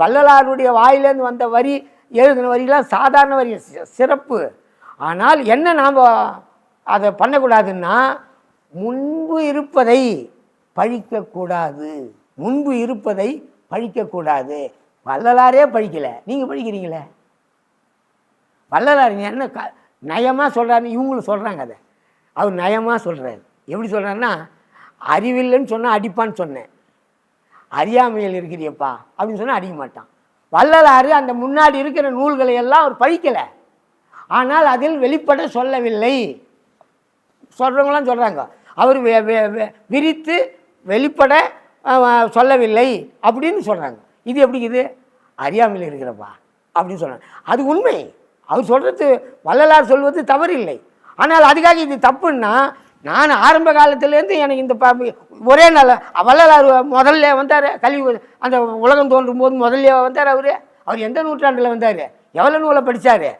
வள்ளலாருடைய வாயிலேருந்து வந்த வரி எழுதின வரிலாம் சாதாரண வரி சிறப்பு. ஆனால் என்ன நாம் அதை பண்ணக்கூடாதுன்னா முன்பு இருப்பதை பழிக்கக்கூடாது. முன்பு இருப்பதை பழிக்கக்கூடாது. வள்ளலாரே பழிக்கலை. நீங்கள் பழிக்கிறீங்களே? வள்ளலார் என்ன க நயமாக சொல்கிறாரு இவங்களும் சொல்கிறாங்க அதை. அவர் நயமாக சொல்கிறாரு எப்படி சொல்கிறாருன்னா அறிவில்லைன்னு சொன்னால் அடிப்பான்னு சொன்னேன். அறியாமையில் இருக்கிறியப்பா அப்படின்னு சொன்னால் அடிக்க மாட்டான். வள்ளலாறு அந்த முன்னாடி இருக்கிற நூல்களை எல்லாம் அவர் படிக்கலை. ஆனால் அதில் வெளிப்பட சொல்லவில்லை. சொல்கிறவங்களாம் சொல்கிறாங்க அவர் வெ- வெ- விரித்து வெளிப்பட சொல்லவில்லை அப்படின்னு சொல்கிறாங்க இது எப்படி இது? அறியாமையில் இருக்கிறப்பா அப்படின்னு சொல்கிறாங்க அது உண்மை. அவர் சொல்கிறது வள்ளலார் சொல்வது தவறில்லை. ஆனால் அதுக்காக இது தப்புன்னா நான் ஆரம்ப காலத்துலேருந்து எனக்கு இந்த ப- ஒரே நல்ல வள்ளலார் முதல்ல வந்தார் கல்வி அந்த உலகம் தோன்றும் போது முதல்ல வந்தார் அவர். அவர் எந்த நூற்றாண்டில் வந்தார்? எவ்வளோ நூலை படித்தார்